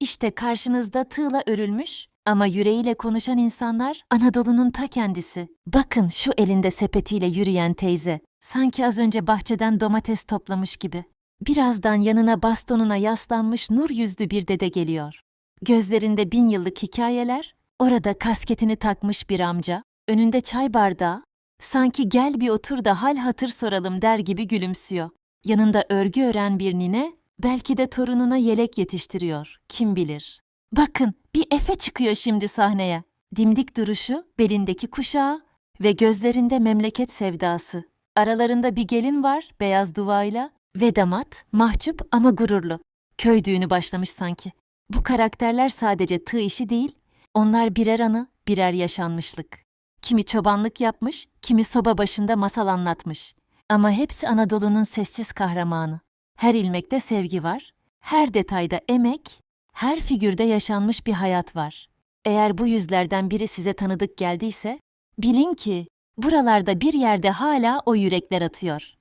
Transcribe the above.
İşte karşınızda tığla örülmüş ama yüreğiyle konuşan insanlar Anadolu'nun ta kendisi. Bakın şu elinde sepetiyle yürüyen teyze. Sanki az önce bahçeden domates toplamış gibi. Birazdan yanına bastonuna yaslanmış nur yüzlü bir dede geliyor. Gözlerinde bin yıllık hikayeler, orada kasketini takmış bir amca, önünde çay bardağı, sanki gel bir otur da hal hatır soralım der gibi gülümsüyor. Yanında örgü ören bir nine, belki de torununa yelek yetiştiriyor, kim bilir. Bakın, bir Efe çıkıyor şimdi sahneye. Dimdik duruşu, belindeki kuşağı ve gözlerinde memleket sevdası. Aralarında bir gelin var, beyaz duvağıyla ve damat, mahcup ama gururlu. Köy düğünü başlamış sanki. Bu karakterler sadece tığ işi değil, onlar birer anı, birer yaşanmışlık. Kimi çobanlık yapmış, kimi soba başında masal anlatmış. Ama hepsi Anadolu'nun sessiz kahramanı. Her ilmekte sevgi var, her detayda emek, her figürde yaşanmış bir hayat var. Eğer bu yüzlerden biri size tanıdık geldiyse, bilin ki buralarda bir yerde hala o yürekler atıyor.